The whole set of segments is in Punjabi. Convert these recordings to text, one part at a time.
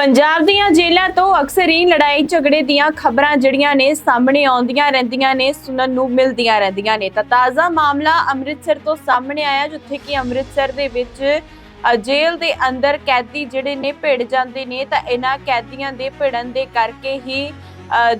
ਪੰਜਾਬ ਦੀਆਂ ਜੇਲ੍ਹਾਂ ਤੋਂ ਅਕਸਰ ਹੀ ਲੜਾਈ ਝਗੜੇ ਦੀਆਂ ਖਬਰਾਂ ਜਿਹੜੀਆਂ ਨੇ ਸਾਹਮਣੇ ਆਉਂਦੀਆਂ ਰਹਿੰਦੀਆਂ ਨੇ, ਸੁਣਨ ਨੂੰ ਮਿਲਦੀਆਂ ਰਹਿੰਦੀਆਂ ਨੇ। ਤਾਂ ਤਾਜ਼ਾ ਮਾਮਲਾ ਅੰਮ੍ਰਿਤਸਰ ਤੋਂ ਸਾਹਮਣੇ ਆਇਆ, ਜਿੱਥੇ ਕਿ ਅੰਮ੍ਰਿਤਸਰ ਦੇ ਵਿੱਚ ਜੇਲ੍ਹ ਦੇ ਅੰਦਰ ਕੈਦੀ ਜਿਹੜੇ ਨੇ ਭਿੜ ਜਾਂਦੇ ਨੇ, ਤਾਂ ਇਹਨਾਂ ਕੈਦੀਆਂ ਦੇ ਭਿੜਨ ਦੇ ਕਰਕੇ ਹੀ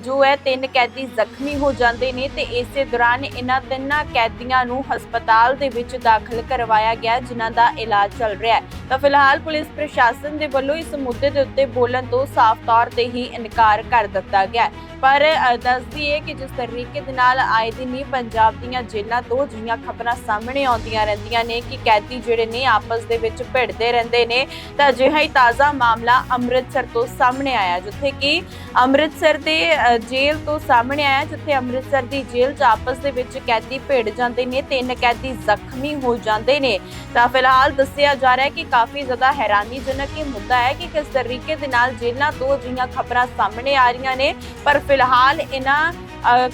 ਜੋ ਹੈ ਤਿੰਨ ਕੈਦੀ ਜ਼ਖਮੀ ਹੋ ਜਾਂਦੇ ਨੇ ਤੇ ਇਸੇ ਦੌਰਾਨ ਇਹਨਾਂ ਤਿੰਨਾਂ ਕੈਦੀਆਂ ਨੂੰ ਹਸਪਤਾਲ ਦੇ ਵਿੱਚ ਦਾਖਲ ਕਰਵਾਇਆ ਗਿਆ ਜਿਨ੍ਹਾਂ ਦਾ ਇਲਾਜ ਚੱਲ ਰਿਹਾ ਹੈ। ਤਾਂ ਫਿਲਹਾਲ ਪੁਲਿਸ ਪ੍ਰਸ਼ਾਸਨ ਦੇ ਵੱਲੋਂ ਇਸ ਮੁੱਦੇ ਦੇ ਉੱਤੇ ਬੋਲਣ ਤੋਂ ਸਾਫ਼ ਤੌਰ ਤੇ ਹੀ ਇਨਕਾਰ ਕਰ ਦਿੱਤਾ ਗਿਆ ਪਰ ਅ, ਦੱਸਦੀ ਹੈ ਕਿ ਜਿਸ ਤਰੀਕੇ ਦੇ ਨਾਲ ਆਏ ਦਿਨ ਹੀ ਪੰਜਾਬ ਦੀਆਂ ਜੇਲ੍ਹਾਂ ਤੋਂ ਜਿਹੀਆਂ ਖਬਰਾਂ ਸਾਹਮਣੇ ਆਉਂਦੀਆਂ ਰਹਿੰਦੀਆਂ ਨੇ ਕਿ ਕੈਦੀ ਜਿਹੜੇ ਨੇ ਆਪਸ ਦੇ ਵਿੱਚ ਭਿੜਦੇ ਰਹਿੰਦੇ ਨੇ। ਤਾਂ ਅਜਿਹਾ ਹੀ ਤਾਜ਼ਾ ਮਾਮਲਾ ਅੰਮ੍ਰਿਤਸਰ ਤੋਂ ਸਾਹਮਣੇ ਆਇਆ ਜਿੱਥੇ ਕਿ ਅੰਮ੍ਰਿਤਸਰ ਦੇ ਜੇਲ੍ਹ ਤੋਂ ਸਾਹਮਣੇ ਆਇਆ ਜਿੱਥੇ ਅੰਮ੍ਰਿਤਸਰ ਦੀ ਜੇਲ੍ਹ 'ਚ ਆਪਸ ਦੇ ਵਿੱਚ ਕੈਦੀ ਭਿੜ ਜਾਂਦੇ ਨੇ ਤਿੰਨ ਕੈਦੀ ਜ਼ਖਮੀ ਹੋ ਜਾਂਦੇ ਨੇ। ਤਾਂ ਫਿਲਹਾਲ ਦੱਸਿਆ ਜਾ ਰਿਹਾ ਹੈ ਕਿ ਕਾਫੀ ਜ਼ਿਆਦਾ ਹੈਰਾਨੀਜਨਕ ਇਹ ਮੁੱਦਾ ਹੈ ਕਿ ਕਿਸ ਤਰੀਕੇ ਦੇ ਨਾਲ ਜੇਲ੍ਹਾਂ ਤੋਂ ਅਜਿਹੀਆਂ ਖਬਰਾਂ ਸਾਹਮਣੇ ਆ ਰਹੀਆਂ ਨੇ। ਪਰ ਫਿਲਹਾਲ ਇਹਨਾਂ ਅ,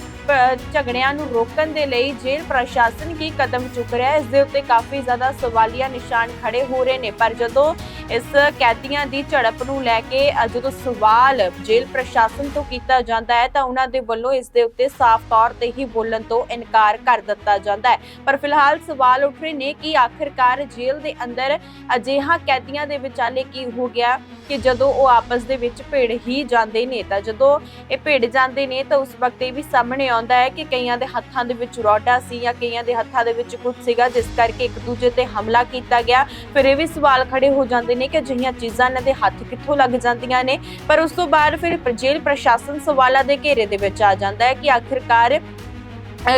ਝਗੜਿਆਂ ਨੂੰ ਰੋਕਣ ਦੇ ਲਈ ਜੇਲ੍ਹ ਪ੍ਰਸ਼ਾਸਨ ਕੀ ਕਦਮ ਚੁੱਕ ਰਿਹਾ ਹੈ? ਇਸ ਦੇ ਉੱਤੇ ਕਾਫੀ ਜ਼ਿਆਦਾ ਸਵਾਲੀਆ ਨਿਸ਼ਾਨ ਖੜੇ ਹੋ ਰਹੇ ਨੇ। ਪਰ ਜਦੋਂ ਇਸ ਕੈਦੀਆਂ ਦੀ ਝੜਪ ਨੂੰ ਲੈ ਕੇ ਜਦੋਂ ਸਵਾਲ ਜੇਲ੍ਹ ਪ੍ਰਸ਼ਾਸਨ ਤੋਂ ਕੀਤਾ ਜਾਂਦਾ ਹੈ, ਤਾਂ ਉਹਨਾਂ ਦੇ ਵੱਲੋਂ ਇਸ ਦੇ ਉੱਤੇ ਸਾਫ਼ ਤੌਰ ਤੇ ਹੀ ਬੋਲਣ ਤੋਂ ਇਨਕਾਰ ਕਰ ਦਿੱਤਾ ਜਾਂਦਾ ਹੈ। ਪਰ ਫਿਲਹਾਲ ਸਵਾਲ ਉੱਠ ਰਹੇ ਨੇ ਕਿ ਆਖਿਰਕਾਰ ਜੇਲ੍ਹ ਦੇ ਅੰਦਰ ਅਜਿਹਾ ਕੈਦੀਆਂ ਦੇ ਵਿਚਾਲੇ ਕੀ ਹੋ ਗਿਆ ਕਿ ਜਦੋਂ ਉਹ ਆਪਸ ਦੇ ਵਿੱਚ ਭਿੜ ਹੀ ਜਾਂਦੇ ਨੇ? ਤਾਂ ਜਦੋਂ ਇਹ ਭਿੜ ਜਾਂਦੇ ਨੇ, ਤਾਂ ਉਸ ਵਕਤ ਇਹ ਵੀ ਸਾਹਮਣੇ ਆਉਂਦਾ ਹੈ ਕਿ ਕਈਆਂ ਦੇ ਹੱਥਾਂ ਦੇ ਵਿੱਚ ਰੋਡਾ ਸੀ ਜਾਂ ਕਈਆਂ ਦੇ ਹੱਥਾਂ ਦੇ ਵਿੱਚ ਕੁਝ ਸੀਗਾ, ਜਿਸ ਕਰਕੇ ਇੱਕ ਦੂਜੇ ਤੇ ਹਮਲਾ ਕੀਤਾ ਗਿਆ। ਫਿਰ ਇਹ ਵੀ ਸਵਾਲ ਖੜੇ ਹੋ ਜਾਂਦੇ ਨੇ ਕਿ ਅਜਿਹੀਆਂ ਚੀਜ਼ਾਂ ਇਹਨਾਂ ਦੇ ਹੱਥ ਕਿੱਥੋਂ ਲੱਗ ਜਾਂਦੀਆਂ ਨੇ। ਪਰ ਉਸ ਤੋਂ ਬਾਅਦ ਫਿਰ ਜੇਲ੍ਹ ਪ੍ਰਸ਼ਾਸਨ ਸਵਾਲਾਂ ਦੇ ਘੇਰੇ ਦੇ ਵਿੱਚ ਆ ਜਾਂਦਾ ਹੈ ਕਿ ਆਖਿਰਕਾਰ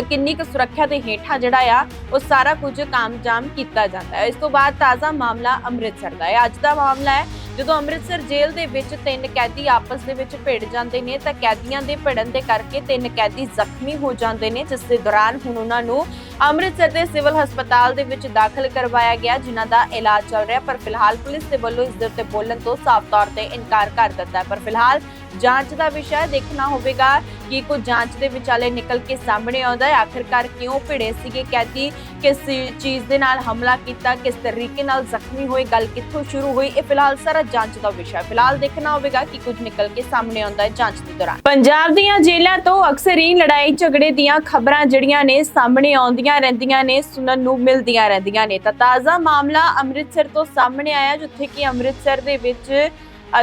ਕਿੰਨੀ ਕੁ ਸੁਰੱਖਿਆ ਦੇ ਹੇਠਾਂ ਜਿਹੜਾ ਆ, ਉਹ ਸਾਰਾ ਕੁਝ ਕਾਮਯਾਬ ਕੀਤਾ ਜਾਂਦਾ ਹੈ। ਇਸ ਤੋਂ ਬਾਅਦ ਤਾਜ਼ਾ ਮਾਮਲਾ ਅੰਮ੍ਰਿਤਸਰ ਦਾ ਹੈ। ਅੱਜ ਦਾ ਮਾਮਲਾ ਹੈ ਜਦੋਂ ਅੰਮ੍ਰਿਤਸਰ ਜੇਲ੍ਹ ਦੇ ਵਿੱਚ ਤਿੰਨ ਕੈਦੀ ਆਪਸ ਦੇ ਵਿੱਚ ਭਿੜ ਜਾਂਦੇ ਨੇ ਤਾਂ ਕੈਦੀਆਂ ਦੇ ਭਿੜਨ ਦੇ ਕਰਕੇ ਤਿੰਨ ਕੈਦੀ ਜ਼ਖਮੀ ਹੋ ਜਾਂਦੇ ਨੇ, ਜਿਸ ਦੇ ਦੌਰਾਨ ਹੁਣ ਉਹਨਾਂ ਨੂੰ ਅੰਮ੍ਰਿਤਸਰ ਦੇ ਸਿਵਲ ਹਸਪਤਾਲ ਦੇ ਵਿੱਚ ਦਾਖਲ ਕਰਵਾਇਆ ਗਿਆ, ਜਿਨ੍ਹਾਂ ਦਾ ਇਲਾਜ ਚੱਲ ਰਿਹਾ, ਪਰ ਫਿਲਹਾਲ ਪੁਲਿਸ ਦੇ ਵੱਲੋਂ ਇਸ ਦੇ ਉੱਤੇ ਬੋਲਣ ਤੋਂ ਸਾਫ਼ ਤੌਰ ਤੇ ਇਨਕਾਰ ਕਰ ਦਿੱਤਾ ਪਰ ਫਿਲਹਾਲ ਜਾਂਚ ਦਾ ਵਿਸ਼ਾ ਦੇਖਣਾ ਹੋਵੇਗਾ ਕਿ ਕੋਈ ਜਾਂਚ ਦੇ ਵਿਚਾਲੇ ਨਿਕਲ ਕੇ ਸਾਹਮਣੇ ਆਉਂਦਾ ਹੈ। ਆਖਿਰਕਾਰ ਕਿਉਂ ਭਿੜੇ ਸੀਗੇ? ਕੈਦੀ ਕਿਸ ਚੀਜ਼ ਦੇ ਨਾਲ ਹਮਲਾ ਕੀਤਾ? ਕਿਸ ਤਰੀਕੇ ਨਾਲ ਜ਼ਖਮੀ ਹੋਏ? ਗੱਲ ਕਿੱਥੋਂ ਸ਼ੁਰੂ ਹੋਈ? ਇਹ ਫਿਲਹਾਲ ਸਾਰਾ ਜਾਂਚ ਦਾ ਵਿਸ਼ਾ ਫਿਲਹਾਲ ਦੇਖਣਾ ਹੋਵੇਗਾ ਕਿ ਕੁਝ ਨਿਕਲ ਕੇ ਸਾਹਮਣੇ ਆਉਂਦਾ ਹੈ ਜਾਂਚ ਦੇ ਦੌਰਾਨ। ਪੰਜਾਬ ਦੀਆਂ ਜੇਲ੍ਹਾਂ ਤੋਂ ਅਕਸਰ ਹੀ ਲੜਾਈ ਝਗੜੇ ਦੀਆਂ ਖਬਰਾਂ ਜਿਹੜੀਆਂ ਨੇ ਸਾਹਮਣੇ ਆਉਂਦੀਆਂ ਰਹਿੰਦੀਆਂ ਨੇ, ਸੁਣਨ ਨੂੰ ਮਿਲਦੀਆਂ ਰਹਿੰਦੀਆਂ ਨੇ। ਤਾਂ ਤਾਜ਼ਾ ਮਾਮਲਾ ਅੰਮ੍ਰਿਤਸਰ ਤੋਂ ਸਾਹਮਣੇ ਆਇਆ, ਜਿੱਥੇ ਕਿ ਅੰਮ੍ਰਿਤਸਰ ਦੇ ਵਿੱਚ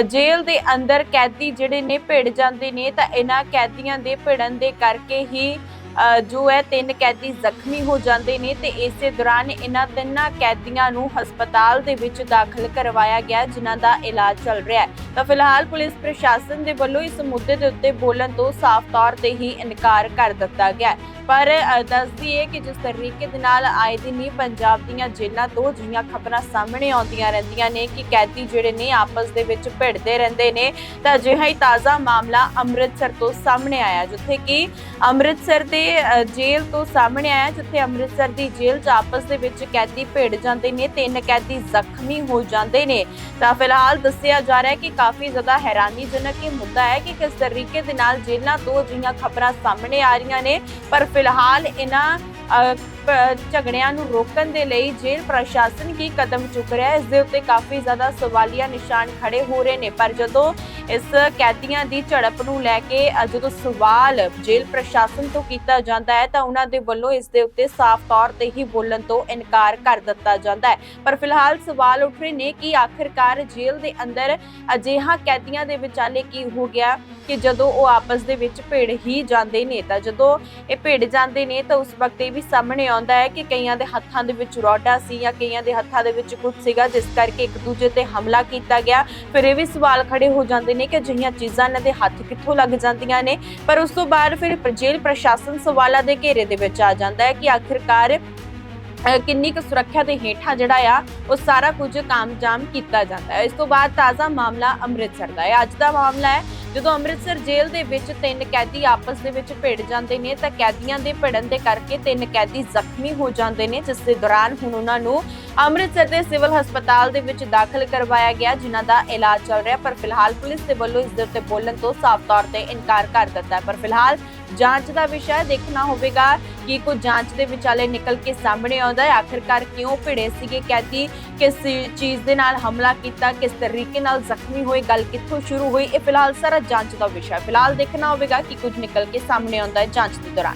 ਜੇਲ੍ਹ ਦੇ ਅੰਦਰ ਕੈਦੀ ਜਿਹੜੇ ਨੇ ਭਿੜ ਜਾਂਦੇ ਨੇ ਤਾਂ ਇਹਨਾਂ ਕੈਦੀਆਂ ਦੇ ਭਿੜਨ ਦੇ ਕਰਕੇ ਹੀ ਜੋ ਹੈ ਤਿੰਨ ਕੈਦੀ ਜ਼ਖਮੀ ਹੋ ਜਾਂਦੇ ਨੇ ਤੇ ਇਸੇ ਦੌਰਾਨ ਇਹਨਾਂ ਤਿੰਨਾਂ ਕੈਦੀਆਂ ਨੂੰ ਹਸਪਤਾਲ ਦੇ ਵਿੱਚ ਦਾਖਲ ਕਰਵਾਇਆ ਗਿਆ ਜਿਨ੍ਹਾਂ ਦਾ ਇਲਾਜ ਚੱਲ ਰਿਹਾ ਹੈ। ਤਾਂ ਫਿਲਹਾਲ ਪੁਲਿਸ ਪ੍ਰਸ਼ਾਸਨ ਦੇ ਵੱਲੋਂ ਇਸ ਮੁੱਦੇ ਦੇ ਉੱਤੇ ਬੋਲਣ ਤੋਂ ਸਾਫ਼ ਤੌਰ ਤੇ ਹੀ ਇਨਕਾਰ ਕਰ ਦਿੱਤਾ ਗਿਆ ਪਰ ਅ, ਦੱਸਦੀ ਹੈ ਕਿ ਜਿਸ ਤਰੀਕੇ ਦੇ ਨਾਲ ਆਏ ਦਿਨ ਹੀ ਪੰਜਾਬ ਦੀਆਂ ਜੇਲ੍ਹਾਂ ਤੋਂ ਜਿਹੀਆਂ ਖਬਰਾਂ ਸਾਹਮਣੇ ਆਉਂਦੀਆਂ ਰਹਿੰਦੀਆਂ ਨੇ ਕਿ ਕੈਦੀ ਜਿਹੜੇ ਨੇ ਆਪਸ ਦੇ ਵਿੱਚ ਭਿੜਦੇ ਰਹਿੰਦੇ ਨੇ। ਤਾਂ ਅਜਿਹਾ ਹੀ ਤਾਜ਼ਾ ਮਾਮਲਾ ਅੰਮ੍ਰਿਤਸਰ ਤੋਂ ਸਾਹਮਣੇ ਆਇਆ ਜਿੱਥੇ ਕਿ ਅੰਮ੍ਰਿਤਸਰ ਦੇ ਜੇਲ੍ਹ ਤੋਂ ਸਾਹਮਣੇ ਆਇਆ ਜਿੱਥੇ ਅੰਮ੍ਰਿਤਸਰ ਦੀ ਜੇਲ੍ਹ 'ਚ ਆਪਸ ਦੇ ਵਿੱਚ ਕੈਦੀ ਭਿੜ ਜਾਂਦੇ ਨੇ ਤਿੰਨ ਕੈਦੀ ਜ਼ਖਮੀ ਹੋ ਜਾਂਦੇ ਨੇ। ਤਾਂ ਫਿਲਹਾਲ ਦੱਸਿਆ ਜਾ ਰਿਹਾ ਹੈ ਕਿ ਕਾਫੀ ਜ਼ਿਆਦਾ ਹੈਰਾਨੀਜਨਕ ਇਹ ਮੁੱਦਾ ਹੈ ਕਿ ਕਿਸ ਤਰੀਕੇ ਦੇ ਨਾਲ ਜੇਲ੍ਹਾਂ ਤੋਂ ਅਜਿਹੀਆਂ ਖਬਰਾਂ ਸਾਹਮਣੇ ਆ ਰਹੀਆਂ ਨੇ। ਪਰ ਫਿਲਹਾਲ ਇਹਨਾਂ ਅ, ਝਗੜਿਆਂ ਨੂੰ ਰੋਕਣ ਦੇ ਲਈ ਜੇਲ੍ਹ ਪ੍ਰਸ਼ਾਸਨ ਕੀ ਕਦਮ ਚੁੱਕ ਰਿਹਾ ਹੈ? ਇਸ ਦੇ ਉੱਤੇ ਕਾਫੀ ਜ਼ਿਆਦਾ ਸਵਾਲੀਆ ਨਿਸ਼ਾਨ ਖੜੇ ਹੋ ਰਹੇ ਨੇ। ਪਰ ਜਦੋਂ ਇਸ ਕੈਦੀਆਂ ਦੀ ਝੜਪ ਨੂੰ ਲੈ ਕੇ ਜਦੋਂ ਸਵਾਲ ਜੇਲ੍ਹ ਪ੍ਰਸ਼ਾਸਨ ਤੋਂ ਕੀਤਾ ਜਾਂਦਾ ਹੈ, ਤਾਂ ਉਹਨਾਂ ਦੇ ਵੱਲੋਂ ਇਸ ਦੇ ਉੱਤੇ ਸਾਫ਼ ਤੌਰ ਤੇ ਹੀ ਬੋਲਣ ਤੋਂ ਇਨਕਾਰ ਕਰ ਦਿੱਤਾ ਜਾਂਦਾ ਹੈ। ਪਰ ਫਿਲਹਾਲ ਸਵਾਲ ਉੱਠ ਰਹੇ ਨੇ ਕਿ ਆਖਿਰਕਾਰ ਜੇਲ੍ਹ ਦੇ ਅੰਦਰ ਅਜਿਹਾ ਕੈਦੀਆਂ ਦੇ ਵਿਚਾਲੇ ਕੀ ਹੋ ਗਿਆ ਕਿ ਜਦੋਂ ਉਹ ਆਪਸ ਦੇ ਵਿੱਚ ਭਿੜ ਹੀ ਜਾਂਦੇ ਨੇ? ਤਾਂ ਜਦੋਂ ਇਹ ਭਿੜ ਜਾਂਦੇ ਨੇ, ਤਾਂ ਉਸ ਵਕਤ ਇਹ ਵੀ ਸਾਹਮਣੇ ਆਉਂਦਾ ਹੈ ਕਿ ਕਈਆਂ ਦੇ ਹੱਥਾਂ ਦੇ ਵਿੱਚ ਰੋਡਾ ਸੀ ਜਾਂ ਕਈਆਂ ਦੇ ਹੱਥਾਂ ਦੇ ਵਿੱਚ ਕੁਝ ਸੀਗਾ, ਜਿਸ ਕਰਕੇ ਇੱਕ ਦੂਜੇ ਤੇ ਹਮਲਾ ਕੀਤਾ ਗਿਆ। ਫਿਰ ਇਹ ਵੀ ਸਵਾਲ ਖੜੇ ਹੋ ਜਾਂਦੇ ਨੇ ਕਿ ਅਜਿਹੀਆਂ ਚੀਜ਼ਾਂ ਇਹਨਾਂ ਦੇ ਹੱਥ ਕਿੱਥੋਂ ਲੱਗ ਜਾਂਦੀਆਂ ਨੇ। ਪਰ ਉਸ ਤੋਂ ਬਾਅਦ ਫਿਰ ਜੇਲ੍ਹ ਪ੍ਰਸ਼ਾਸਨ ਸਵਾਲਾਂ ਦੇ ਘੇਰੇ ਦੇ ਵਿੱਚ ਆ ਜਾਂਦਾ ਹੈ ਕਿ ਆਖਿਰਕਾਰ ਕਿੰਨੀ ਕੁ ਸੁਰੱਖਿਆ ਦੇ ਹੇਠਾਂ ਜਿਹੜਾ ਆ, ਉਹ ਸਾਰਾ ਕੁਝ ਕਾਮਯਾਬ ਕੀਤਾ ਜਾਂਦਾ ਹੈ। ਇਸ ਤੋਂ ਬਾਅਦ ਤਾਜ਼ਾ ਮਾਮਲਾ ਅੰਮ੍ਰਿਤਸਰ ਦਾ ਹੈ। ਅੱਜ ਦਾ ਮਾਮਲਾ ਹੈ, ਜਦੋਂ ਅੰਮ੍ਰਿਤਸਰ ਜੇਲ੍ਹ ਦੇ ਵਿੱਚ ਤਿੰਨ ਕੈਦੀ ਆਪਸ ਦੇ ਵਿੱਚ ਭਿੜ ਜਾਂਦੇ ਨੇ, ਤਾਂ ਕੈਦੀਆਂ ਦੇ ਭਿੜਨ ਦੇ ਕਰਕੇ ਤਿੰਨ ਕੈਦੀ ਜ਼ਖਮੀ ਹੋ ਜਾਂਦੇ ਨੇ, ਜਿਸ ਦੇ ਦੌਰਾਨ ਹੁਣ ਉਹਨਾਂ ਨੂੰ ਅੰਮ੍ਰਿਤਸਰ ਦੇ ਸਿਵਲ ਹਸਪਤਾਲ ਦੇ ਵਿੱਚ ਦਾਖਲ ਕਰਵਾਇਆ ਗਿਆ, ਜਿਨ੍ਹਾਂ ਦਾ ਇਲਾਜ ਚੱਲ ਰਿਹਾ ਪਰ ਫਿਲਹਾਲ ਪੁਲਿਸ ਦੇ ਵੱਲੋਂ ਇਸ ਦੇ ਉੱਤੇ ਬੋਲਣ ਤੋਂ ਸਾਫ਼ ਤੌਰ ਤੇ ਇਨਕਾਰ ਕਰ ਦਿੱਤਾ ਪਰ ਫਿਲਹਾਲ ਜਾਂਚ ਦਾ ਵਿਸ਼ਾ ਦੇਖਣਾ ਹੋਵੇਗਾ ਕਿ ਕੁਝ ਜਾਂਚ ਦੇ ਵਿਚਾਲੇ ਨਿਕਲ ਕੇ ਸਾਹਮਣੇ ਆਉਂਦਾ ਹੈ। ਆਖਿਰਕਾਰ ਕਿਉਂ ਭਿੜੇ ਸੀਗੇ? ਕੈਦੀ ਕਿਸ ਚੀਜ਼ ਦੇ ਨਾਲ ਹਮਲਾ ਕੀਤਾ? ਕਿਸ ਤਰੀਕੇ ਨਾਲ ਜ਼ਖਮੀ ਹੋਏ? ਗੱਲ ਕਿੱਥੋਂ ਸ਼ੁਰੂ ਹੋਈ? ਇਹ ਫਿਲਹਾਲ ਸਾਰਾ ਜਾਂਚ ਦਾ ਵਿਸ਼ਾ ਹੈ। ਫਿਲਹਾਲ ਦੇਖਣਾ ਹੋਵੇਗਾ ਕਿ ਕੁਝ ਨਿਕਲ ਕੇ ਸਾਹਮਣੇ ਆਉਂਦਾ ਹੈ ਜਾਂਚ ਦੇ ਦੌਰਾਨ।